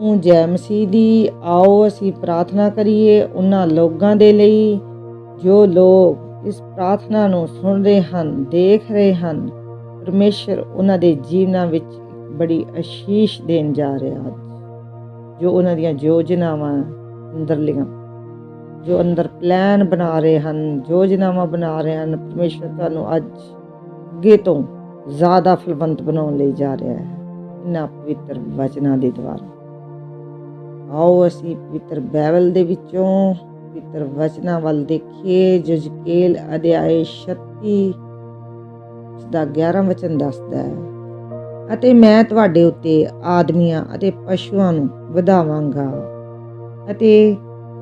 ਨੂੰ ਜੈ ਮਸੀਹ ਦੀ, ਆਓ ਅਸੀਂ ਪ੍ਰਾਰਥਨਾ ਕਰੀਏ ਉਹਨਾਂ ਲੋਕਾਂ ਦੇ ਲਈ। ਜੋ ਲੋਕ ਇਸ ਪ੍ਰਾਰਥਨਾ ਨੂੰ ਸੁਣ ਰਹੇ ਹਨ, ਦੇਖ ਰਹੇ ਹਨ, ਪਰਮੇਸ਼ਰ ਉਹਨਾਂ ਦੇ ਜੀਵਨਾਂ ਵਿੱਚ ਬੜੀ ਅਸ਼ੀਸ਼ ਦੇਣ ਜਾ ਰਿਹਾ ਅੱਜ ਜੋ ਉਹਨਾਂ ਦੀਆਂ ਯੋਜਨਾਵਾਂ ਅੰਦਰਲੀਆਂ, ਜੋ ਅੰਦਰ ਪਲਾਨ ਬਣਾ ਰਹੇ ਹਨ, ਯੋਜਨਾਵਾਂ ਬਣਾ ਰਹੇ ਹਨ, ਪਰਮੇਸ਼ਰ ਤੁਹਾਨੂੰ ਅੱਜ ਅੱਗੇ ਤੋਂ ਜ਼ਿਆਦਾ ਫਲਵੰਤ ਬਣਾਉਣ ਲਈ ਜਾ ਰਿਹਾ ਹੈ। ਇਹਨਾਂ ਪਵਿੱਤਰ ਵਚਨਾਂ ਦੇ ਦੁਆਰਾ। ਆਓ ਅਸੀਂ ਪਵਿੱਤਰ ਬਾਈਬਲ ਦੇ ਵਿੱਚੋਂ ਪਵਿੱਤਰ ਵਚਨਾਂ ਵੱਲ ਦੇਖੀਏ। ਜੋ ਜਕੇਲ ਅਧਿਆਇ 36 ਦਾ 11 ਵਚਨ ਦੱਸਦਾ ਹੈ, ਅਤੇ ਮੈਂ ਤੁਹਾਡੇ ਉੱਤੇ ਆਦਮੀਆਂ ਅਤੇ ਪਸ਼ੂਆਂ ਨੂੰ ਵਧਾਵਾਂਗਾ, ਅਤੇ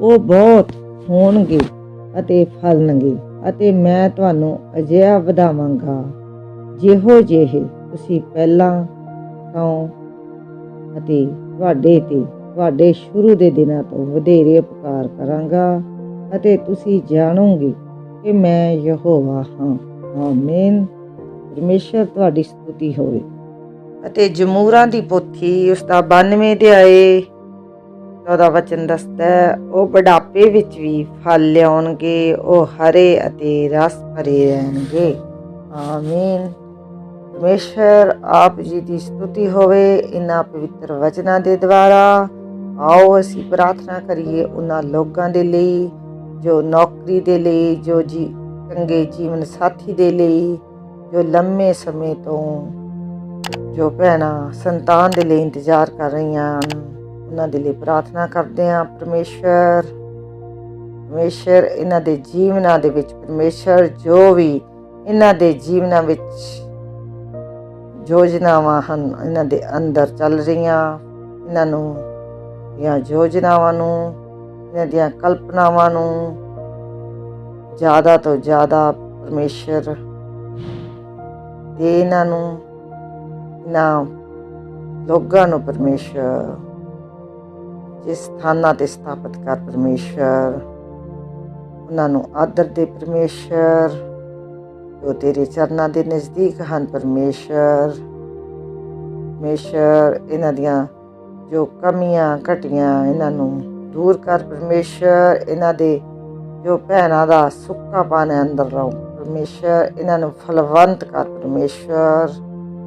ਉਹ ਬਹੁਤ ਹੋਣਗੇ ਅਤੇ ਫਲਣਗੇ, ਅਤੇ ਮੈਂ ਤੁਹਾਨੂੰ ਅਜਿਹਾ ਵਧਾਵਾਂਗਾ, ਜਿਹੋ ਜਿਹੇ ਤੁਸੀਂ ਪਹਿਲਾਂ ਤੋਂ ਅਤੇ ਤੁਹਾਡੇ ਤੇ ਤੁਹਾਡੇ ਸ਼ੁਰੂ ਦੇ ਦਿਨਾਂ ਤੋਂ ਵਧੇਰੇ ਉਪਕਾਰ ਕਰਾਂਗਾ ਅਤੇ ਤੁਸੀਂ ਜਾਣੋਗੇ ਕਿ ਮੈਂ ਯਹੋਵਾ ਹਾਂ। ਆਮੀਨ। ਪਰਮੇਸ਼ਰ ਤੁਹਾਡੀ ਸਤੁਤੀ ਹੋਵੇ। ਅਤੇ ਜਮੂਰਾਂ ਦੀ ਪੋਥੀ ਉਸ ਦਾ 92 ਦੇ ਆਏ ਉਹਦਾ ਵਚਨ ਦੱਸਦਾ ਉਹ ਬੁਢਾਪੇ ਵਿੱਚ ਵੀ ਫਲ ਲਿਆਉਣਗੇ, ਉਹ ਹਰੇ ਅਤੇ ਰਸ ਭਰੇ ਰਹਿਣਗੇ। ਆਮੀਨ। ਪਰਮੇਸ਼ਰ ਆਪ ਜੀ ਦੀ ਸਤੁਤੀ ਹੋਵੇ। ਇਨ੍ਹਾਂ ਪਵਿੱਤਰ ਵਚਨਾਂ ਦੇ ਦੁਆਰਾ ਆਓ ਅਸੀਂ ਪ੍ਰਾਰਥਨਾ ਕਰੀਏ ਉਹਨਾਂ ਲੋਕਾਂ ਦੇ ਲਈ, ਜੋ ਨੌਕਰੀ ਦੇ ਲਈ, ਜੋ ਜੀ ਚੰਗੇ ਜੀਵਨ ਸਾਥੀ ਦੇ ਲਈ, ਜੋ ਲੰਮੇ ਸਮੇਂ ਤੋਂ ਜੋ ਭੈਣਾਂ ਸੰਤਾਨ ਦੇ ਲਈ ਇੰਤਜ਼ਾਰ ਕਰ ਰਹੀਆਂ ਹਨ, ਉਹਨਾਂ ਦੇ ਲਈ ਪ੍ਰਾਰਥਨਾ ਕਰਦੇ ਹਾਂ। ਪਰਮੇਸ਼ਰ ਪਰਮੇਸ਼ਰ, ਇਹਨਾਂ ਦੇ ਜੀਵਨਾਂ ਦੇ ਵਿੱਚ ਪਰਮੇਸ਼ਰ, ਜੋ ਵੀ ਇਹਨਾਂ ਦੇ ਜੀਵਨਾਂ ਵਿੱਚ ਯੋਜਨਾਵਾਂ ਹਨ, ਇਹਨਾਂ ਦੇ ਅੰਦਰ ਚੱਲ ਰਹੀਆਂ, ਇਹਨਾਂ ਨੂੰ ਦੀਆਂ ਯੋਜਨਾਵਾਂ ਨੂੰ ਇਹਨਾਂ ਦੀਆਂ ਕਲਪਨਾਵਾਂ ਨੂੰ, ਜ਼ਿਆਦਾ ਤੋਂ ਜ਼ਿਆਦਾ ਪਰਮੇਸ਼ਰ ਦੇ ਇਹਨਾਂ ਨੂੰ, ਇਹਨਾਂ ਲੋਕਾਂ ਨੂੰ ਪਰਮੇਸ਼ਰ, ਜਿਸ ਸਥਾਨਾਂ ਤੇ ਸਥਾਪਿਤ ਕਰ ਪਰਮੇਸ਼ਰ, ਉਹਨਾਂ ਨੂੰ ਆਦਰ ਦੇ ਪਰਮੇਸ਼ਰ, ਜੋ ਤੇਰੇ ਚਰਨਾਂ ਦੇ ਨਜ਼ਦੀਕ ਹਨ ਪਰਮੇਸ਼ਰ ਪਰਮੇਸ਼ਰ, ਇਹਨਾਂ ਦੀਆਂ ਜੋ ਕਮੀਆਂ, ਘਟੀਆਂ ਇਹਨਾਂ ਨੂੰ ਦੂਰ ਕਰ, ਪਰਮੇਸ਼ਰ ਇਹਨਾਂ ਦੇ ਜੋ ਭੈਣਾਂ ਦਾ ਸੁੱਕਾਪਨ ਹੈ, ਅੰਦਰ ਰਹੋ। ਪਰਮੇਸ਼ਰ ਇਹਨਾਂ ਨੂੰ ਫਲਵੰਤ ਕਰ, ਪਰਮੇਸ਼ਰ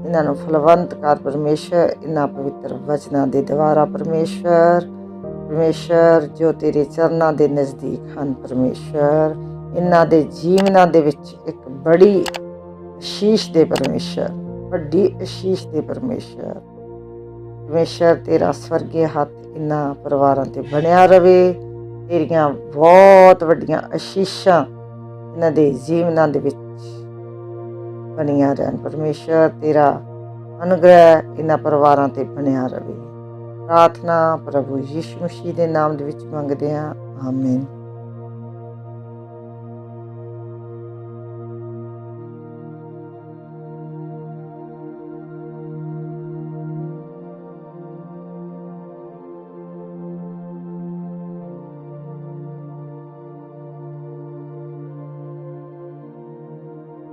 ਇਹਨਾਂ ਨੂੰ ਫਲਵੰਤ ਕਰ, ਪਰਮੇਸ਼ਰ ਇਹਨਾਂ ਪਵਿੱਤਰ ਵਚਨਾਂ ਦੇ ਦੁਆਰਾ ਪਰਮੇਸ਼ਰ ਪਰਮੇਸ਼ਰ ਜੋ ਤੇਰੇ ਚਰਨਾਂ ਦੇ ਨਜ਼ਦੀਕ ਹਨ, ਪਰਮੇਸ਼ਰ ਇਹਨਾਂ ਦੇ ਜੀਵਨਾਂ ਦੇ ਵਿੱਚ ਇੱਕ ਬੜੀ ਅਸ਼ੀਸ਼ ਦੇ ਪਰਮੇਸ਼ਰ, ਵੱਡੀ ਅਸ਼ੀਸ਼ ਦੇ ਪਰਮੇਸ਼ਰ। ਪਰਮੇਸ਼ਰ ਤੇਰਾ ਸਵਰਗੀ ਹੱਥ ਇਹਨਾਂ ਪਰਿਵਾਰਾਂ ਤੇ ਬਣਿਆ ਰਵੇ। ਤੇਰੀਆਂ ਬਹੁਤ ਵੱਡੀਆਂ ਅਸ਼ੀਸ਼ਾਂ ਇਹਨਾਂ ਦੇ ਜੀਵਨਾਂ ਦੇ ਵਿੱਚ ਬਣੀਆਂ ਰਹਿਣ। ਪਰਮੇਸ਼ਰ, ਤੇਰਾ ਅਨੁਗ੍ਰਹਿ ਇਹਨਾਂ ਪਰਿਵਾਰਾਂ ਤੇ ਬਣਿਆ ਰਵੇ। ਪ੍ਰਾਰਥਨਾ ਪ੍ਰਭੂ ਯਿਸੂ ਮਸੀਹ ਦੇ ਨਾਮ ਦੇ ਵਿੱਚ ਮੰਗਦੇ ਹਾਂ। ਆਮੀਨ।